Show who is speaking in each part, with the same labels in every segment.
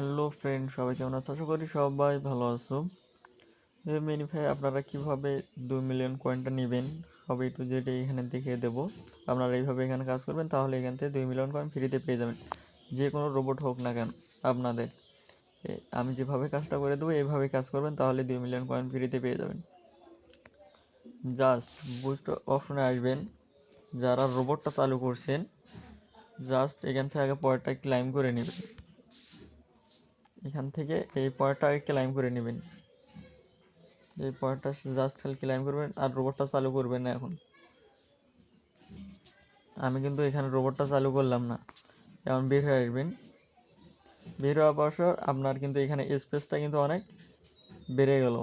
Speaker 1: Hello friend সবাই কেমন আছো? আশা করি সবাই ভালো আছো। এই মেনিফাই আপনারা কীভাবে দুই মিলিয়ন কয়েনটা নেবেন? সব একটু যেটা এখানে দেখিয়ে দেবো। আপনারা এইভাবে এখানে কাজ করবেন, তাহলে এখান থেকে দুই মিলিয়ন কয়েন ফ্রিতে পেয়ে যাবেন। যে কোনো রোবট হোক না কেন, আপনাদের। আমি যেভাবে কাজটা করে দেবো এইভাবে কাজ করবেন, তাহলে দুই মিলিয়ন কয়েন ফ্রিতে পেয়ে যাবেন। জাস্ট বুস্ট অপশনে আসবেন। যারা রোবটটা চালু করছেন জাস্ট এখান থেকে আগে পয়েন্টটা ক্লাইম করে নেবেন। এখান থেকে এই পয়েন্টটা ক্লাইম করে নেবেন। এই পয়েন্টটা জাস্ট খালি ক্লাইম করবেন আর রোবটটা চালু করবেন না এখন। আমি কিন্তু এখানে রোবটটা চালু করলাম না। এখন বের হয়ে আসবেন। বের হওয়ার পর আপনার কিন্তু এখানে স্পেসটা কিন্তু অনেক বেড়ে গেল।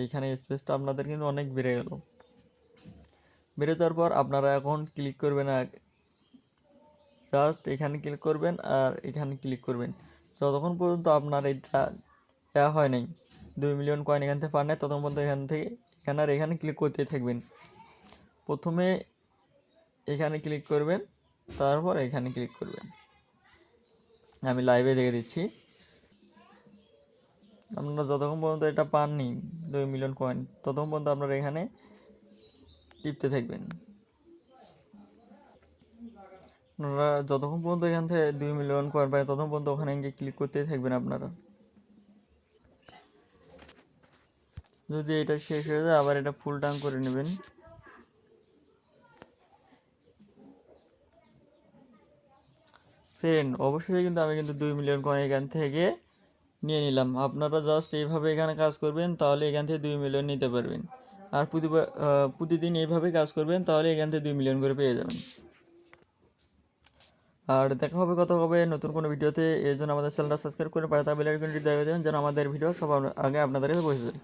Speaker 1: এইখানে স্পেসটা আপনাদের কিন্তু অনেক বেড়ে গেল। বেড়ে যাওয়ার পর আপনারা এখন ক্লিক করবেন আর জাস্ট এখানে ক্লিক করবেন আর এখানে ক্লিক করবেন। যতক্ষণ পর্যন্ত আপনার এটা দেওয়া হয় নাই, দুই মিলিয়ন কয়েন এখান থেকে পান নাই, ততক্ষণ পর্যন্ত এখান থেকে, এখানে আর এখানে ক্লিক করতে থাকবেন। প্রথমে এখানে ক্লিক করবেন, তারপর এখানে ক্লিক করবেন। আমি লাইভে দেখে দিচ্ছি। আপনারা যতক্ষণ পর্যন্ত এটা পাননি, দুই মিলিয়ন কয়েন ততক্ষণ পর্যন্ত আপনারা এখানে টিপতে থাকবেন। আপনারা যতক্ষণ পর্যন্ত এখান থেকে দুই মিলিয়ন কয়েন পায় ততক্ষণ পর্যন্ত ওখানে গিয়ে ক্লিক করতেই থাকবেন আপনারা। যদি এটা শেষ হয়ে যায়, আবার এটা ফুল টান করে নেবেন। ফ্রেন্ড অবশ্যই কিন্তু আমি কিন্তু দুই মিলিয়ন কয়েন এখান থেকে নিয়ে নিলাম। আপনারা জাস্ট এইভাবে এখানে কাজ করবেন, তাহলে এখান থেকে দুই মিলিয়ন নিতে পারবেন। আর প্রতিদিন এইভাবে কাজ করবেন, তাহলে এখান থেকে দুই মিলিয়ন করে পেয়ে যাবেন। আর দেখা হবে, কথা হবে নতুন কোনো ভিডিওতে। এই জন্য আমাদের চ্যানেলটা সাবস্ক্রাইব করে পাশে বেল আইকনটি দেওয়া দেবেন যেন আমাদের ভিডিও সবার আগে আপনাদের কাছে পৌঁছে যায়।